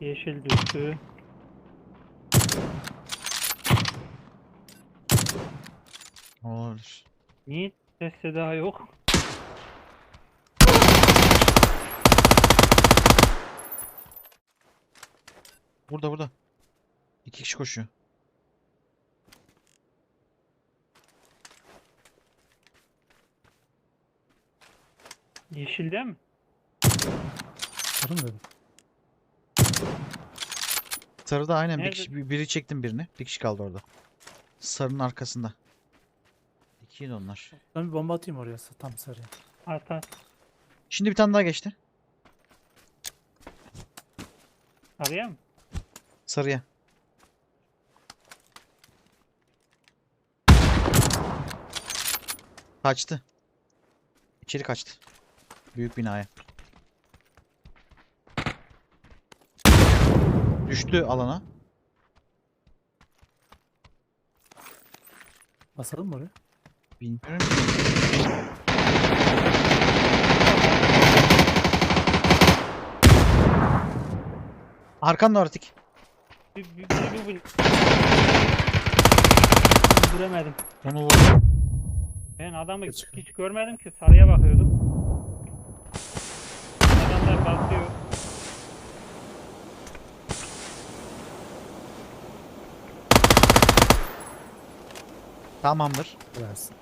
Yeşil düştü. Olabilir. Niye ses daha yok? Burada burada. İki kişi koşuyor. Yeşilde mi? Sarı mı dedim? Sarıda aynen bir Nerede? kişi, bir- biri çektim birini. Bir kişi kaldı orada. Sarının arkasında. İkiydi onlar. Ben bir bomba atayım oraya sa- tam sarıya. At at. Şimdi bir tane daha geçti. Araya mı? Sarıya. Kaçtı. İçeri kaçtı. Büyük binaya. Düştü alana. Basalım mı oraya? Bilmiyorum. Arkanda Artik. Bir, bir, bir, bir, bir. Göremedim. Onu vurdum. Ben adamı Geç. hiç görmedim ki sarıya bakıyordum. Tamamdır. Versin.